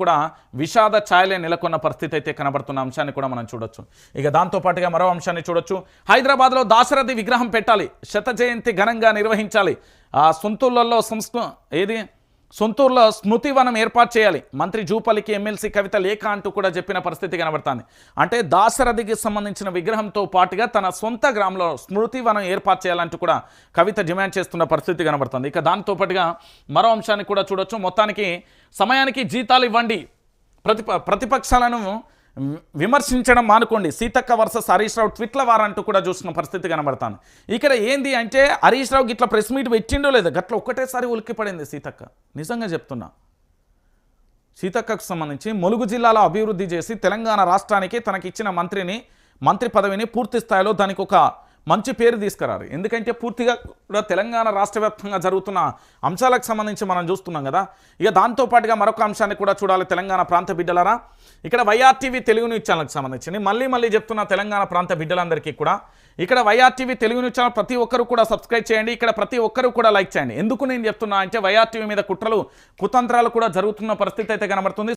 కూడా విషాద ఛాయలే నెలకొన్న పరిస్థితి అయితే కనబడుతున్న అంశాన్ని కూడా మనం చూడొచ్చు. ఇక దాంతో పాటుగా మరో అంశాన్ని చూడొచ్చు. హైదరాబాద్లో దాశరథి విగ్రహం పెట్టాలి. శత జయంతి ఘనంగా నిర్వహించాలి. ఆ సొంతూళ్ళల్లో సంస్కృ ఏది? సొంతూరులో స్మృతివనం ఏర్పాటు చేయాలి. మంత్రి జూపల్లికి ఎమ్మెల్సీ కవిత లేఖ అంటూ కూడా చెప్పిన పరిస్థితి కనబడుతుంది. అంటే దాశరథికి సంబంధించిన విగ్రహంతో పాటుగా తన సొంత గ్రామంలో స్మృతివనం ఏర్పాటు చేయాలంటూ కూడా కవిత డిమాండ్ చేస్తున్న పరిస్థితి కనబడుతుంది. ఇక దాంతో పాటుగా మరో అంశాన్ని కూడా చూడొచ్చు. మొత్తానికి సమయానికి జీతాలు ఇవ్వండి. ప్రతిప ప్రతిపక్షాలను విమర్శించడం మానుకోండి. సీతక్క వర్సెస్ హరీష్ రావు ట్విట్ల వారంటూ కూడా చూసిన పరిస్థితి కనబడతాను. ఇక్కడ ఏంది అంటే హరీష్ రావు ఇట్లా ప్రెస్ మీట్ పెట్టిండో లేదో గట్ల ఒక్కటేసారి ఉలిక్కిపడింది సీతక్క. నిజంగా చెప్తున్నా. సీతక్కకు సంబంధించి ములుగు జిల్లాలో అభివృద్ధి చేసి తెలంగాణ రాష్ట్రానికి తనకిచ్చిన మంత్రిని మంత్రి పదవిని పూర్తి స్థాయిలో దానికి ఒక మంచి పేరు తీసుకురారు. ఎందుకంటే పూర్తిగా కూడా తెలంగాణ రాష్ట్ర వ్యాప్తంగా జరుగుతున్న అంశాలకు సంబంధించి మనం చూస్తున్నాం కదా. ఇక దాంతోపాటుగా మరొక అంశాన్ని కూడా చూడాలి తెలంగాణ ప్రాంత బిడ్డలరా. ఇక్కడ వైఆర్టీవీ తెలుగు న్యూస్ ఛానల్కి సంబంధించి మళ్ళీ మళ్ళీ చెప్తున్న తెలంగాణ ప్రాంత బిడ్డలందరికీ కూడా ఇక్కడ వైఆర్టీవీ తెలుగు న్యూస్ ఛానల్ ప్రతి ఒక్కరు కూడా సబ్స్క్రైబ్ చేయండి. ఇక్కడ ప్రతి ఒక్కరు కూడా లైక్ చేయండి. ఎందుకు నేను చెప్తున్నా అంటే వైఆర్టీవీ మీద కుట్రలు కుతంత్రాలు కూడా జరుగుతున్న పరిస్థితి అయితే కనబడుతుంది.